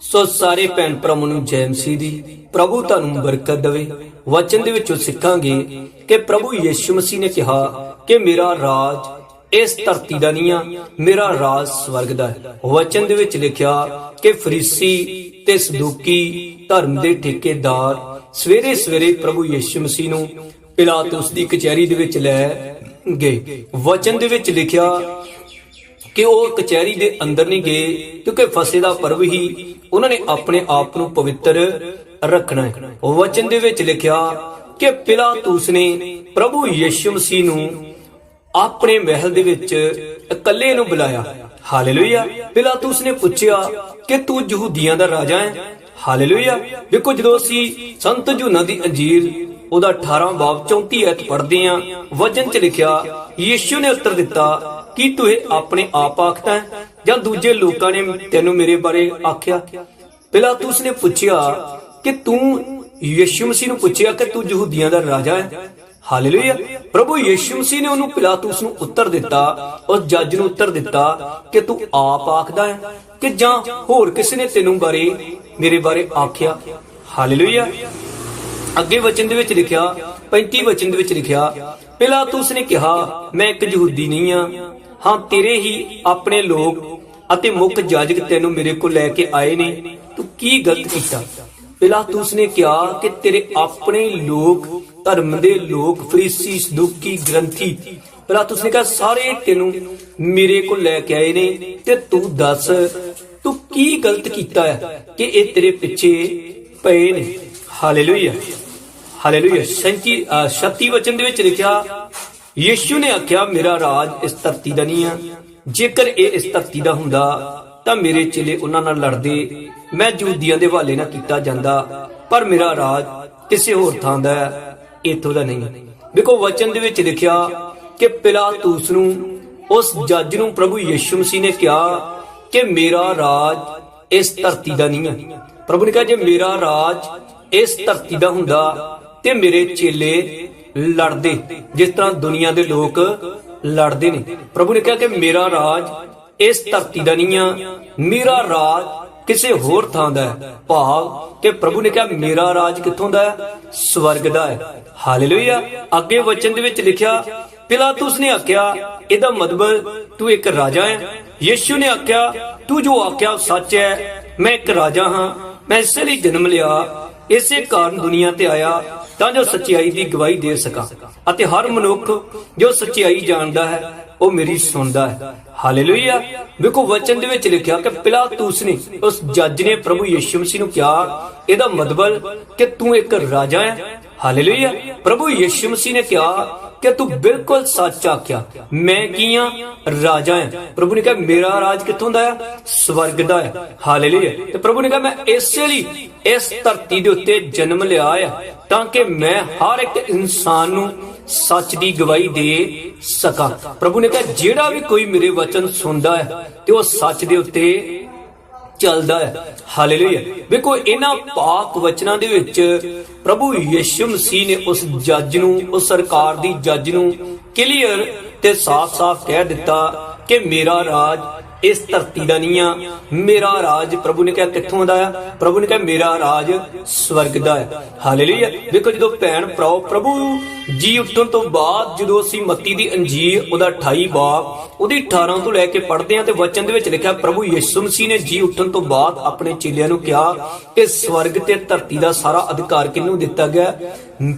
ਸੋ ਸਾਰੇ ਭੈਣ ਭਰਾਵਾਂ ਨੂੰ ਜੈ ਮਸੀਹ ਦੀ ਪ੍ਰਭੂ ਤੁਹਾਨੂੰ ਬਰਕਤ ਦੇਵੇ। ਵਚਨ ਦੇ ਵਿੱਚੋਂ ਸਿੱਖਾਂਗੇ ਕਿ ਪ੍ਰਭੂ ਯਿਸੂ ਮਸੀਹ ਨੇ ਕਿਹਾ ਕਿ ਮੇਰਾ ਰਾਜ ਇਸ ਧਰਤੀ ਦਾ ਨਹੀਂ ਆ, ਮੇਰਾ ਰਾਜ ਸਵਰਗ ਦਾ ਹੈ। ਵਚਨ ਦੇ ਵਿੱਚ ਲਿਖਿਆ ਕਿ ਫਰੀਸੀ ਤੇ ਸਦੂਕੀ ਧਰਮ ਦੇ ਠੇਕੇਦਾਰ ਸਵੇਰੇ ਸਵੇਰੇ ਪ੍ਰਭੂ ਯਿਸੂ ਮਸੀਹ ਨੂੰ ਪਿਲਾਤੁਸ ਦੀ ਕਚਹਿਰੀ ਦੇ ਵਿੱਚ ਲੈ ਗਏ। ਵਚਨ ਦੇ ਵਿੱਚ ਲਿਖਿਆ ਕਿ ਉਹ ਕਚਹਿਰੀ ਦੇ ਅੰਦਰ ਨਹੀਂ ਗਏ, ਕਿਉਂਕਿ ਫਸੇ ਦਾ ਪਰਵ ਹੀ ਉਹਨਾਂ ਨੇ ਆਪਣੇ ਆਪ ਨੂੰ ਪਵਿੱਤਰ ਰੱਖਣਾ ਹੈ। ਵਚਨ ਦੇ ਵਿੱਚ ਲਿਖਿਆ ਕਿ ਪਿਲਾਤੂਸ ਨੇ ਪ੍ਰਭੂ ਯਿਸੂ ਮਸੀਹ ਨੂੰ ਆਪਣੇ ਮਹਿਲ ਦੇ ਵਿੱਚ ਇਕੱਲੇ ਨੂੰ ਬੁਲਾਇਆ। ਹਾਲੇਲੂਇਆ। ਪਿਲਾਤੂਸ ਨੇ ਪੁੱਛਿਆ ਕਿ ਤੂੰ ਯਹੂਦੀਆਂ ਦਾ ਰਾਜਾ ਹੈ? ਹਾਲੇਲੂਇਆ। ਵੇਖੋ, ਜਦੋਂ ਅਸੀਂ ਸੰਤ ਜੂਨਾ ਦੀ ਅੰਜੀਲ ਉਹਦਾ 18 ਬਾਬ 34 ਐਤ ਪੜ੍ਹਦੇ ਆਂ ਵਚਨ 'ਚ ਲਿਖਿਆ, ਯੀਸ਼ੂ ਨੇ ਉੱਤਰ ਦਿੱਤਾ ਕੀ ਤੂੰ ਇਹ ਆਪਣੇ ਆਪ ਆਖਦਾ ਹੈ? ਜਾਂ ਦੂਜੇ ਲੋਕਾਂ ਨੇ ਤੈਨੂੰ ਮੇਰੇ ਬਾਰੇ ਆਖਿਆ? ਪਿਲਾਤੂਸ ਨੇ ਪੁੱਛਿਆ ਕਿ ਤੂੰ ਯੀਸ਼ੂ ਮਸੀਹ ਨੂੰ ਪੁੱਛਿਆ ਕਿ ਤੂੰ ਯਹੂਦੀਆਂ ਦਾ ਰਾਜਾ ਹੈ? ਹਾਲੇਲੂਇਆ। ਪ੍ਰਭੂ ਯੀਸ਼ੂ ਮਸੀਹ ਨੇ ਉਹਨੂੰ ਪਿਲਾਤੂਸ ਨੂੰ ਉੱਤਰ ਦਿੱਤਾ, ਉਸ ਜੱਜ ਨੂੰ ਉੱਤਰ ਦਿੱਤਾ ਕਿ ਤੂੰ ਆਪ ਆਖਦਾ ਹੈ ਕਿ ਜਾਂ ਹੋਰ ਕਿਸੇ ਨੇ ਤੈਨੂੰ ਬਾਰੇ ਮੇਰੇ ਬਾਰੇ ਆਖਿਆ? ਹਾਲੇਲੂਇਆ। ਅੱਗੇ ਵਚਨ ਦੇ ਵਿੱਚ ਲਿਖਿਆ 35 ਵਚਨ ਦੇ ਵਿੱਚ ਲਿਖਿਆ ਪਿਲਾਤੂਸ ਨੇ ਕਿਹਾ, ਮੈਂ ਇੱਕ ਯਹੂਦੀ ਨਹੀਂ ਆ ਹਾਂ, ਤੇਰੇ ਹੀ ਆਪਣੇ ਲੋਕ ਅਤੇ ਮੁੱਖ ਜਾਜਕ ਤੈਨੂੰ ਮੇਰੇ ਕੋਲ ਲੈ ਕੇ ਆਏ ਨੇ। ਤੂੰ ਕੀ ਗਲਤ ਕੀਤਾ? ਪਿਲਾਤੂਸ ਨੇ ਕਿਹਾ ਕਿ ਤੇਰੇ ਆਪਣੇ ਲੋਕ, ਧਰਮ ਦੇ ਲੋਕ, ਫਰੀਸੀ, ਸਦੂਕੀ, ਗ੍ਰੰਥੀ। ਪਿਲਾਤੂਸ ਨੇ ਕਿਹਾ, ਸਾਰੇ ਤੈਨੂੰ ਮੇਰੇ ਕੋਲ ਲੈ ਕੇ ਆਏ ਨੇ ਤੇ ਤੂੰ ਦੱਸ, ਤੂੰ ਕੀ ਗਲਤ ਕੀਤਾ ਹੈ ਕਿ ਇਹ ਤੇਰੇ ਪਿੱਛੇ ਪਏ ਨੇ? ਹਾਲੇਲੂਇਆ। ਹਾਲੇਲੂਇਆ। ਸੰਤੀ ਸ਼ਕਤੀ ਵਚਨ ਦੇ ਵਿੱਚ ਲਿਖਿਆ ਯੀਸ਼ੂ ਨੇ ਆਖਿਆ, ਮੇਰਾ ਰਾਜ ਇਸ ਧਰਤੀ ਦਾ ਨਹੀਂ ਆ। ਜੇਕਰ ਇਹ ਇਸ ਧਰਤੀ ਦਾ ਹੁੰਦਾ, ਤਾਂ ਮੇਰੇ ਚੇਲੇ ਉਹਨਾਂ ਨਾਲ ਲੜਦੇ। ਮੈਂ ਜੂਦੀਆਂ ਦੇ ਹਵਾਲੇ ਨਾ ਕੀਤਾ ਜਾਂਦਾ, ਪਰ ਮੇਰਾ ਰਾਜ ਕਿਸੇ ਹੋਰ ਥਾਂ ਦਾ ਇਥੋਂ ਦਾ ਨਹੀਂ। ਦੇਖੋ, ਵਚਨ ਦੇ ਵਿੱਚ ਲਿਖਿਆ ਕਿ ਪਿਲਾਤੂਸ ਨੂੰ, ਉਸ ਜੱਜ ਨੂੰ ਪ੍ਰਭੂ ਯਿਸੂ ਮਸੀਹ ਨੇ ਕਿਹਾ ਕਿ ਮੇਰਾ ਰਾਜ ਇਸ ਧਰਤੀ ਦਾ ਨਹੀਂ ਹੈ ਪ੍ਰਭੂ ਨੇ ਕਿਹਾ, ਜੇ ਮੇਰਾ ਰਾਜ ਇਸ ਧਰਤੀ ਦਾ ਹੁੰਦਾ, ਤੇ ਮੇਰੇ ਚੇਲੇ ਲੜਦੇ। ਜਿਸ ਤਰ੍ਹਾਂ ਦੁਨੀਆ ਦੇ ਲੋਕ ਲੜਦੇ ਨੇ। ਪ੍ਰਭੂ ਨੇ ਕਿਹਾ ਕਿ ਮੇਰਾ ਰਾਜ ਇਸ ਧਰਤੀ ਦਾ ਨਹੀਂ ਆ। ਮੇਰਾ ਰਾਜ ਕਿਸੇ ਹੋਰ ਥਾਂ ਦਾ ਹੈ। ਭਾਵ ਕਿ ਪ੍ਰਭੂ ਨੇ ਕਿਹਾ, ਮੇਰਾ ਰਾਜ ਕਿੱਥੋਂ ਦਾ ਹੈ? ਸਵਰਗ ਦਾ ਹੈ। ਹਾਲੇਲੂਇਆ। ਅੱਗੇ ਵਚਨ ਦੇ ਵਿੱਚ ਲਿਖਿਆ, ਪਿਲਾਤੂਸ ਨੇ ਆਖਿਆ, ਇਹਦਾ ਮਤਲਬ ਤੂੰ ਇੱਕ ਰਾਜਾ ਹੈ। ਯੀਸ਼ੂ ਨੇ ਆਖਿਆ, ਤੂੰ ਜੋ ਆਖਿਆ ਸੱਚ ਹੈ। ਮੈਂ ਇੱਕ ਰਾਜਾ ਹਾਂ। ਮੈਂ ਇਸੇ ਲਈ ਜਨਮ ਲਿਆ ਇਸੇ ਕਾਰਨ ਦੁਨੀਆ ਤੇ ਆਇਆ ਤਾਂ ਜੋ ਸੱਚਾਈ ਦੀ ਗਵਾਹੀ ਦੇ ਸਕਾਂ। ਅਤੇ ਹਰ ਮਨੁੱਖ ਜੋ ਸੱਚਾਈ ਜਾਣਦਾ ਹੈ, ਉਹ ਮੇਰੀ ਸੁਣਦਾ ਹੈ। ਹਾਲੇਲੂਇਆ। ਵੇਖੋ, ਵਚਨ ਦੇ ਵਿੱਚ ਲਿਖਿਆ ਕਿ ਪਿਲਾਤੂਸ ਨੇ ਉਸ ਜੱਜ ਨੇ ਪ੍ਰਭੂ ਯਿਸੂ ਮਸੀਹ ਨੂੰ ਕਿਹਾ, ਇਹਦਾ ਮਤਲਬ ਕਿ ਤੂੰ ਇੱਕ ਰਾਜਾ ਹੈ। ਹਾਲੇਲੂਇਆ। ਪ੍ਰਭੂ ਯਿਸੂ ਮਸੀਹ ਨੇ ਕਿਹਾ ਕਿ ਤੂੰ ਬਿਲਕੁਲ ਸੱਚ ਆਖਿਆ, ਮੈਂ ਕੀ ਆ ਰਾਜਾ ਹਾਂ ਪ੍ਰਭੂ ਨੇ ਕਿਹਾ, ਮੇਰਾ ਰਾਜ ਕਿੱਥੋਂ ਦਾ ਹੈ ਸਵਰਗ ਦਾ ਹੈ ਹਾਲੇਲੂਇਆ। ਤੇ ਪ੍ਰਭੂ ਨੇ ਕਿਹਾ, ਮੈਂ ਇਸੇ ਲਈ ਇਸ ਧਰਤੀ ਦੇ ਉੱਤੇ ਜਨਮ ਲਿਆ ਆ, ਤਾਂ ਕਿ ਮੈਂ ਹਰ ਇੱਕ ਇਨਸਾਨ ਨੂੰ ਸੱਚ ਦੀ ਗਵਾਹੀ ਦੇ ਸਕਾਂ। ਪ੍ਰਭੂ ਨੇ ਕਿਹਾ, ਜਿਹੜਾ ਵੀ ਕੋਈ ਮੇਰੇ ਵਚਨ ਸੁਣਦਾ ਹੈ, ਤੇ ਉਹ ਸੱਚ ਦੇ ਉੱਤੇ ਚੱਲਦਾ ਹੈ। ਹਾਲੇਲੂਇਆ ਵੇਖੋ, ਇਹਨਾਂ ਪਾਕ ਵਚਨਾਂ ਦੇ ਵਿੱਚ ਪ੍ਰਭੂ ਯਿਸੂ ਮਸੀਹ ਨੇ ਉਸ ਜੱਜ ਨੂੰ, ਉਸ ਸਰਕਾਰ ਦੀ ਜੱਜ ਨੂੰ ਕਲੀਅਰ ਤੇ ਸਾਫ਼-ਸਾਫ਼ ਕਹਿ ਦਿੱਤਾ ਕਿ ਮੇਰਾ ਰਾਜ ਇਸ ਧਰਤੀ ਦਾ ਨਹੀਂ ਆ ਮੇਰਾ ਰਾਜ ਪ੍ਰਭੂ ਨੇ ਕਿਹਾ ਕਿੱਥੋਂ ਦਾ ਆ? ਪ੍ਰਭੂ ਨੇ ਕਿਹਾ ਮੇਰਾ ਰਾਜ ਸਵਰਗ ਦਾ ਹੈ ਹਾਲੇਲੂਇਆ। ਵੇਖੋ ਜਦੋਂ ਭੈਣ ਭਰਾਓ, ਪ੍ਰਭੂ ਜੀ ਉੱਠਣ ਤੋਂ ਬਾਅਦ ਜਦੋਂ ਅਸੀਂ ਮੱਤੀ ਦੀ ਅੰਜੀਰ, ਉਹਦਾ 28 ਬਾਪ, ਉਹਦੀ 18 ਤੋਂ ਲੈ ਕੇ ਪੜ੍ਹਦੇ ਹਾਂ ਤੇ ਵਚਨ ਦੇ ਵਿੱਚ ਲਿਖਿਆ, ਪ੍ਰਭੂ ਯਿਸੂ ਮਸੀਹ ਨੇ ਜੀ ਉੱਠਣ ਤੋਂ ਬਾਅਦ ਆਪਣੇ ਚੇਲਿਆਂ ਨੂੰ ਕਿਹਾ ਕਿ ਸਵਰਗ ਤੇ ਧਰਤੀ ਦਾ ਸਾਰਾ ਅਧਿਕਾਰ ਕਿਹਨੂੰ ਦਿੱਤਾ ਗਿਆ?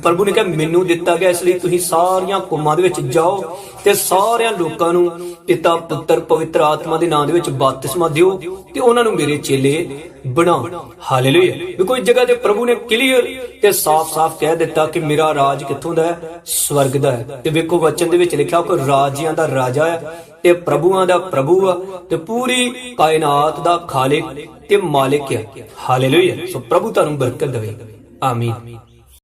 ਪ੍ਰਭੂ ਨੇ ਕਿਹਾ, ਮੈਨੂੰ ਦਿੱਤਾ ਗਿਆ, ਇਸ ਲਈ ਤੁਸੀਂ ਸਾਰੀਆਂ ਕੌਮਾਂ ਦੇ ਵਿੱਚ ਜਾਓ ਤੇ ਸਾਰਿਆਂ ਲੋਕਾਂ ਨੂੰ ਪਿਤਾ, ਪੁੱਤਰ, ਪਵਿੱਤਰ ਆਤਮਾ ਦੇ ਨਾਮ ਦੇ ਵਿੱਚ ਬਪਤਿਸਮਾ ਦਿਓ ਤੇ ਉਹਨਾਂ ਨੂੰ ਮੇਰੇ ਚੇਲੇ ਬਣਾਓ। ਹਾਲੇਲੂਇਆ ਵੀ ਕੋਈ ਜਗ੍ਹਾ ਤੇ ਪ੍ਰਭੂ ਨੇ ਕਲੀਅਰ ਤੇ ਸਾਫ਼-ਸਾਫ਼ ਕਹਿ ਦਿੱਤਾ ਕਿ ਮੇਰਾ ਰਾਜ ਕਿੱਥੋਂ ਦਾ ਹੈ? ਸਵਰਗ ਦਾ ਹੈ। ਤੇ ਵੇਖੋ, ਵਚਨ ਦੇ ਵਿੱਚ ਲਿਖਿਆ ਕਿ ਰਾਜਿਆਂ ਦਾ ਰਾਜਾ ਹੈ ਤੇ ਪ੍ਰਭੂਆਂ ਦਾ ਪ੍ਰਭੂ ਆ ਤੇ ਪੂਰੀ ਕਾਇਨਾਤ ਦਾ ਖਾਲਿਕ ਤੇ ਮਾਲਿਕ ਹੈ ਹਾਲੇਲੂਇਆ ਸੋ ਪ੍ਰਭੂ ਤੁਹਾਨੂੰ ਬਰਕਤ ਦੇਵੇ। ਆਮੀਨ